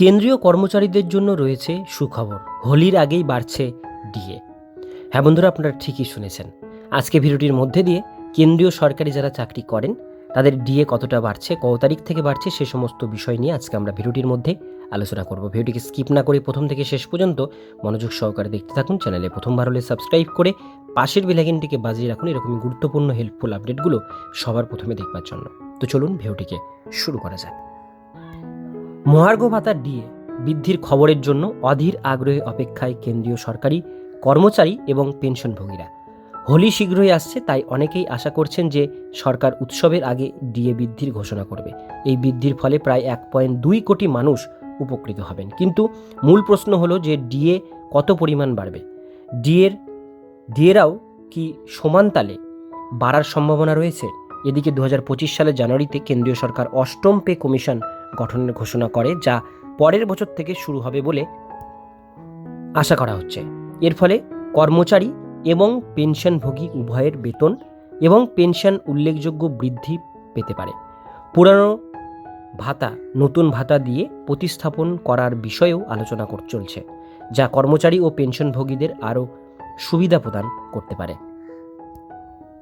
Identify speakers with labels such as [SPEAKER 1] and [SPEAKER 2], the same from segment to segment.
[SPEAKER 1] কেন্দ্রীয় কর্মচারীদের জন্য রয়েছে সুখবর। হোলির আগেই বাড়ছে ডিএ। হ্যাঁ বন্ধুরা, আপনারা ঠিকই শুনেছেন। আজকে ভিডিওটির মধ্যে দিয়ে কেন্দ্রীয় সরকারি যারা চাকরি করেন, তাদের ডিএ কতটা বাড়ছে, কত তারিখ থেকে বাড়ছে, সে সমস্ত বিষয় নিয়ে আজকে আমরা ভিডিওটির মধ্যে আলোচনা করব। ভিডিওটিকে স্কিপ না করে প্রথম থেকে শেষ পর্যন্ত মনোযোগ সহকারে দেখতে থাকুন। চ্যানেলে প্রথমবার হলে সাবস্ক্রাইব করে পাশের বেলাইকনটিকে বাজিয়ে রাখুন। এরকমই গুরুত্বপূর্ণ হেল্পফুল আপডেটগুলো সবার প্রথমে দেখবার জন্য। তো চলুন ভিডিওটিকে শুরু করা যাক। মহার্ঘ ভাতার ডিএ বৃদ্ধির খবরের জন্য অধীর আগ্রহে অপেক্ষায় কেন্দ্রীয় সরকারি কর্মচারী এবং পেনশনভোগীরা। হোলি শীঘ্রই আসছে, তাই অনেকেই আশা করছেন যে সরকার উৎসবের আগে ডিএ বৃদ্ধির ঘোষণা করবে। এই বৃদ্ধির ফলে প্রায় এক পয়েন্ট দুই কোটি মানুষ উপকৃত হবেন। কিন্তু মূল প্রশ্ন হলো যে ডিএ কত পরিমাণ বাড়বে? ডিএর, ডিএরাও কি সমান তালে বাড়ার সম্ভাবনা রয়েছে? এদিকে দু হাজার পঁচিশ সালের জানুয়ারিতে কেন্দ্রীয় সরকার অষ্টম পে কমিশন গঠনের ঘোষণা করে, যা পরের বছর থেকে শুরু হবে বলে আশা করা হচ্ছে। এর ফলে কর্মচারী এবং পেনশনভোগী উভয়ের বেতন এবং পেনশন উল্লেখযোগ্য বৃদ্ধি পেতে পারে। পুরানো ভাতা, নতুন ভাতা দিয়ে প্রতিস্থাপন করার বিষয়েও আলোচনা চলছে, যা কর্মচারী ও পেনশনভোগীদের আরও সুবিধা প্রদান করতে পারে।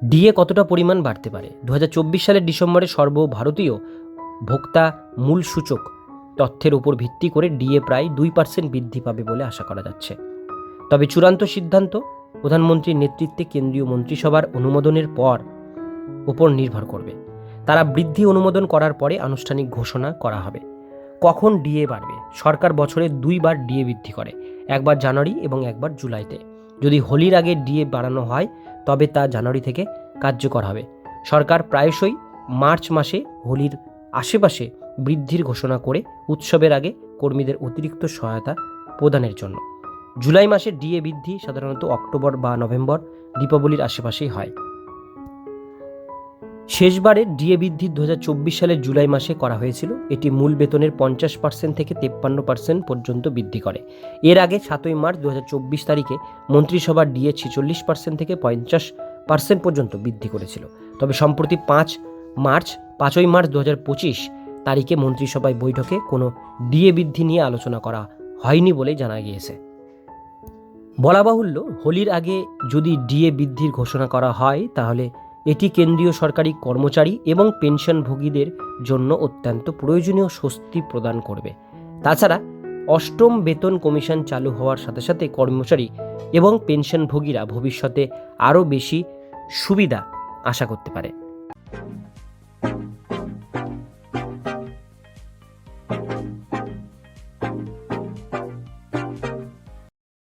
[SPEAKER 1] ডিএ কতটা পরিমাণ বাড়তে পারে? দু হাজার চব্বিশ সালের ডিসেম্বরে সর্বভারতীয় ভোক্তা মূল সূচক। তথ্যের উপর ভিত্তি করে ডিএ প্রায় দুই পার্সেন্ট বৃদ্ধি পাবে বলে আশা করা যাচ্ছে। তবে চূড়ান্ত সিদ্ধান্ত প্রধানমন্ত্রীর নেতৃত্বে কেন্দ্রীয় মন্ত্রিসভার অনুমোদনের পর উপর নির্ভর করবে। তারা বৃদ্ধি অনুমোদন করার পরে আনুষ্ঠানিক ঘোষণা করা হবে। কখন ডিএ বাড়বে? সরকার বছরে দুইবার ডিএ বৃদ্ধি করে, একবার জানুয়ারি এবং একবার জুলাইতে। যদি হোলির আগে ডিএ বাড়ানো হয়, তবে তা জানুয়ারি থেকে কার্যকর হবে। সরকার প্রায়শই মার্চ মাসে হোলির আশেপাশে বৃদ্ধির ঘোষণা করে উৎসবের আগে কর্মীদের অতিরিক্ত সহায়তা প্রদানের জন্য। জুলাই মাসে ডিএ বৃদ্ধি সাধারণত অক্টোবর বা নভেম্বর দীপাবলির আশেপাশেই হয়। শেষবারে ডিএ বৃদ্ধি দু হাজার চব্বিশ সালের জুলাই মাসে করা হয়েছিল। এটি মূল বেতনের পঞ্চাশ পার্সেন্ট থেকে তেপ্পান্ন পার্সেন্ট পর্যন্ত বৃদ্ধি করে। এর আগে সাতই মার্চ দু হাজার চব্বিশ তারিখে মন্ত্রিসভা ডিএ ছেচল্লিশ পার্সেন্ট থেকে পঞ্চাশ পার্সেন্ট পর্যন্ত বৃদ্ধি করেছিল। তবে সম্প্রতি পাঁচ মার্চ পাঁচই মার্চ দু হাজার পঁচিশ তারিখে মন্ত্রিসভায় বৈঠকে কোনো ডিএ বৃদ্ধি নিয়ে আলোচনা করা হয়নি বলে জানা গিয়েছে। বলা বাহুল্য, হোলির আগে যদি ডিএ বৃদ্ধির ঘোষণা করা হয়, তাহলে এটি কেন্দ্রীয় সরকারি কর্মচারী এবং পেনশনভোগীদের জন্য অত্যন্ত প্রয়োজনীয় স্বস্তি প্রদান করবে। তাছাড়া অষ্টম বেতন কমিশন চালু হওয়ার সাথে সাথে কর্মচারী এবং পেনশনভোগীরা ভবিষ্যতে আরও বেশি সুবিধা আশা করতে পারে। thank you